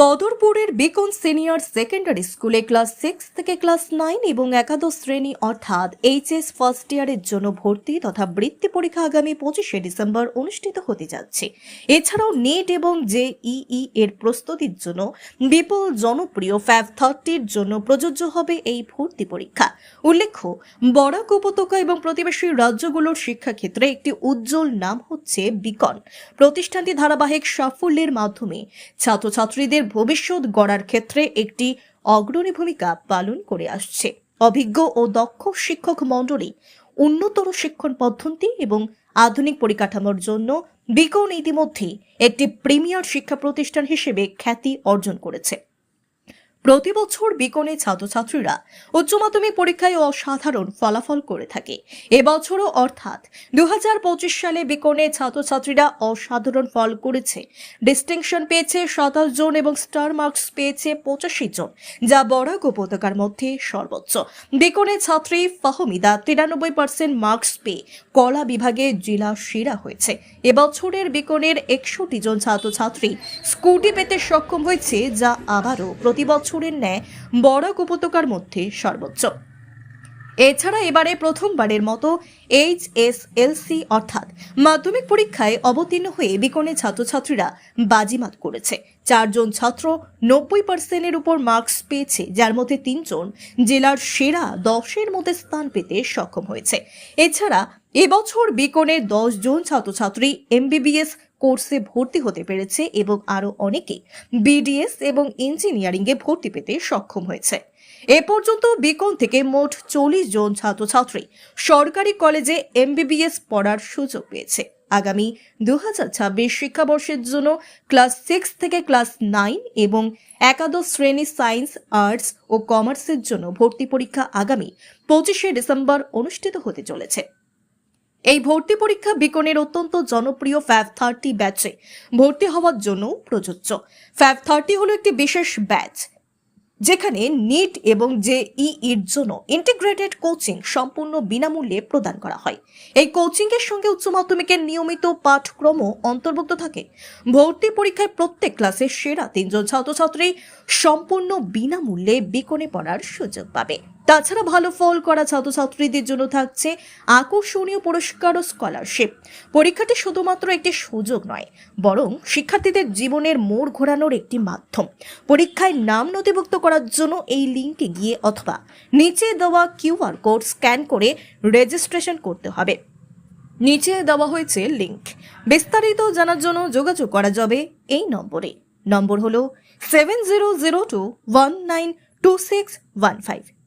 বদরপুরের beacon senior secondary স্কুলে class six থেকে class nine এবং একাদশ শ্রেণি অর্থাৎ এইচএস ফার্স্ট ইয়ারের জন্য ভর্তি তথা বৃত্তি পরীক্ষা আগামী পঁচিশে ডিসেম্বর অনুষ্ঠিত হতে যাচ্ছে। এছাড়াও নেট এবং জেইই এর প্রস্তুতির জন্য বিপুল জনপ্রিয় ফ্যাব থার্টির জন্য প্রযোজ্য হবে এই ভর্তি পরীক্ষা। উল্লেখ্য, বরাক উপত্যকা এবং প্রতিবেশী রাজ্যগুলোর শিক্ষাক্ষেত্রে একটি উজ্জ্বল নাম হচ্ছে বিকন। প্রতিষ্ঠানটি ধারাবাহিক সাফল্যের মাধ্যমে ছাত্রছাত্রীদের ভবিষ্যৎ গড়ার ক্ষেত্রে একটি অগ্রণী ভূমিকা পালন করে আসছে। অভিজ্ঞ ও দক্ষ শিক্ষক মণ্ডলী, উন্নতর শিক্ষণ পদ্ধতি এবং আধুনিক পরিকাঠামোর জন্য বিকন ইতিমধ্যেই একটি প্রিমিয়ার শিক্ষা প্রতিষ্ঠান হিসেবে খ্যাতি অর্জন করেছে। প্রতি বছর বিকনে ছাত্রছাত্রীরা উচ্চ মাধ্যমিক পরীক্ষায় অসাধারণ ফলাফল করে থাকে। এবছরও অর্থাৎ দুহাজার পঁচিশ সালে বিকনে ছাত্রছাত্রীরা অসাধারণ ফল করেছে। ডিস্টিংশন পেয়েছে সাতাশ জন এবং স্টার মার্কস পেয়েছে পঁচাশি জন, যা বরাক উপত্যকার মধ্যে সর্বোচ্চ। বিকনে ছাত্রী ফাহমিদা তিরানব্বই পার্সেন্ট মার্কস পেয়ে কলা বিভাগে জেলা সেরা হয়েছে। এবছরের বিকনের একষট্টি জন ছাত্রছাত্রী স্কুটি পেতে সক্ষম হয়েছে, যা আবারও প্রতি বছরের ন্যায় বরাক উপত্যকার মধ্যে সর্বোচ্চ। এছাড়া এবারে প্রথমবারের মতো এইচ এস এল সি অর্থাৎ মাধ্যমিক পরীক্ষায় অবতীর্ণ হয়ে বিকনে ছাত্রছাত্রীরা বাজিমাত করেছে। চারজন ছাত্র নব্বই পার্সেন্টের উপর মার্কস পেয়েছে, যার মধ্যে তিনজন জেলার সেরা দশের মধ্যে স্থান পেতে সক্ষম হয়েছে। এছাড়া এবছর বিকনের দশ জন ছাত্রছাত্রী এমবিবিএস কোর্সে ভর্তি হতে পেরেছে এবং আরও অনেকে বিডিএস এবং ইঞ্জিনিয়ারিংয়ে ভর্তি পেতে সক্ষম হয়েছে। এ পর্যন্ত বিকন থেকে মোট চল্লিশ জন ছাত্রছাত্রী সরকারি কলেজে এমবিবিএস পড়ার সুযোগ পেয়েছে। আগামী দু হাজার ছাব্বিশ শিক্ষাবর্ষের জন্য ক্লাস সিক্স থেকে ক্লাস নাইন এবং একাদশ শ্রেণি সায়েন্স, আর্টস ও কমার্সের জন্য ভর্তি পরীক্ষা আগামী পঁচিশে ডিসেম্বর অনুষ্ঠিত হতে চলেছে। এই ভর্তি পরীক্ষা বিকনের অত্যন্ত জনপ্রিয় ফ্যাব থার্টি ব্যাচে ভর্তি হওয়ার জন্য প্রযোজ্য। ফ্যাব থার্টি হলো একটি বিশেষ ব্যাচ যেখানে নিট এবং জে জেইইর জন্য ইন্টিগ্রেটেড কোচিং সম্পূর্ণ বিনামূল্যে প্রদান করা হয়। এই কোচিংয়ের সঙ্গে উচ্চ মাধ্যমিকের নিয়মিত পাঠক্রমও অন্তর্ভুক্ত থাকে। ভর্তি পরীক্ষায় প্রত্যেক ক্লাসে সেরা তিনজন ছাত্রছাত্রী সম্পূর্ণ বিনামূল্যে বিকনে পড়ার সুযোগ পাবে। তাছাড়া ভালো ফল করা ছাত্রছাত্রীদের জন্য থাকছে আকর্ষণীয় পুরস্কার ও স্কলারশিপ পরীক্ষাটি শুধুমাত্র একটি সুযোগ নয়, বরং শিক্ষার্থীদের জীবনের মোড় ঘোরানোর একটি মাধ্যম। পরীক্ষায় নাম নথিভুক্ত করার জন্য এই লিঙ্কে গিয়ে অথবা নিচে দেওয়া কিউআর কোড স্ক্যান করে রেজিস্ট্রেশন করতে হবে। নিচে দেওয়া হয়েছে লিঙ্ক। বিস্তারিত জানার জন্য যোগাযোগ করা যাবে এই নম্বরে। নম্বর হলো seven zero zero two one nine two six one five